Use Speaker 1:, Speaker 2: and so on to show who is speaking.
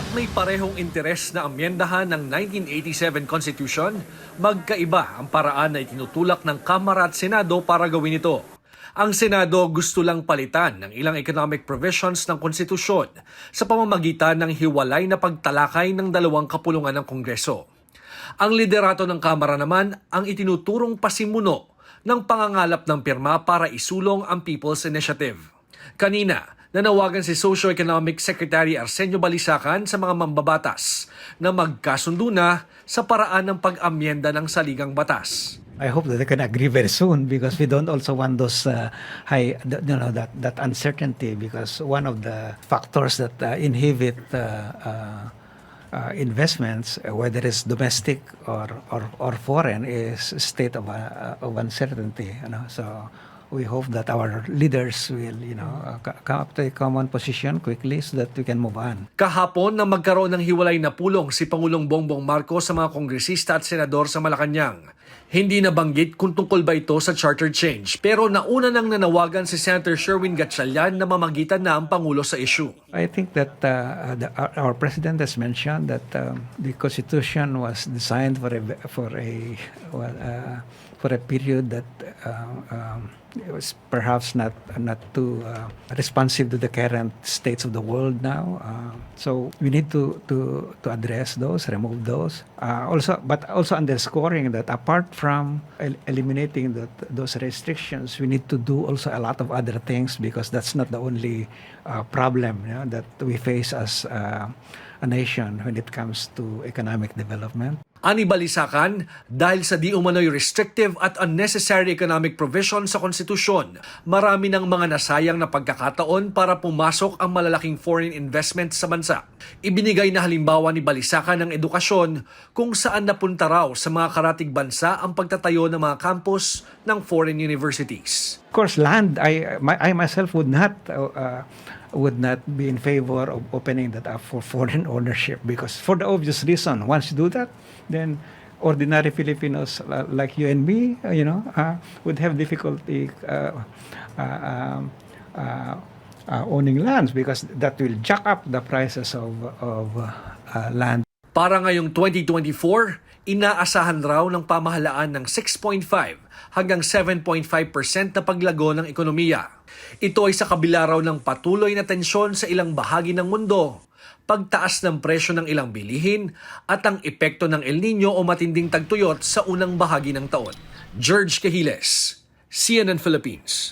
Speaker 1: Bagamat may parehong interes na amyendahan ng 1987 Constitution, magkaiba ang paraan na itinutulak ng Kamara at Senado para gawin ito. Ang Senado gusto lang palitan ng ilang economic provisions ng konstitusyon sa pamamagitan ng hiwalay na pagtalakay ng dalawang kapulungan ng Kongreso. Ang liderato ng Kamara naman ang itinuturong pasimuno ng pangangalap ng pirma para isulong ang People's Initiative. Kanina, nanawagan si Socio-Economic Secretary Arsenio Balisacan sa mga mambabatas na magkasundo na sa paraan ng pag-amyenda ng saligang batas.
Speaker 2: I hope that they can agree very soon because we don't also want those uh, high, you know, that that uncertainty because one of the factors that uh, inhibit uh, uh, uh, investments, uh, whether it's domestic or or, or foreign, is state of uh, of uncertainty. You know, so we hope that our leaders will, you know, uh, co- come up to a common position quickly so that we can move on.
Speaker 1: Kahapon na magkaroon ng hiwalay na pulong si Pangulong Bongbong Marcos sa mga kongresista at senador sa Malacanang. Hindi nabanggit kung tungkol ba ito sa charter change pero nauna nang nanawagan si Senator Sherwin Gatchalian na mamagitan na ang Pangulo sa issue.
Speaker 2: I think that uh, the, our, president has mentioned that um, the constitution was designed for a for a well, uh, for a period that uh, um, it was perhaps not not too uh, responsive to the current states of the world now. Uh, so we need to to to address those, remove those. Uh, also, but also underscoring that apart from el- eliminating that those restrictions, we need to do also a lot of other things because that's not the only problem you know, that we face as a nation when it comes to economic development.
Speaker 1: Ani Balisakan, dahil sa di umano'y restrictive at unnecessary economic provision sa konstitusyon, marami ng mga nasayang na pagkakataon para pumasok ang malalaking foreign investment sa bansa. Ibinigay na halimbawa ni Balisakan ng edukasyon kung saan napunta raw sa mga karatig bansa ang pagtatayo ng mga campus ng foreign universities.
Speaker 2: Of course, land. I my, I myself would not uh, uh, would not be in favor of opening that up for foreign ownership because for the obvious reason, once you do that, then ordinary Filipinos like you and me, uh, you know, uh, would have difficulty uh, uh, um, uh, uh, owning lands because that will jack up the prices of of uh, land.
Speaker 1: Para ngayong 2024, inaasahan raw ng pamahalaan ng 6.5 hanggang 7.5% na paglago ng ekonomiya. Ito ay sa kabila raw ng patuloy na tensyon sa ilang bahagi ng mundo, pagtaas ng presyo ng ilang bilihin at ang epekto ng El Nino o matinding tagtuyot sa unang bahagi ng taon. George Cahiles, CNN Philippines.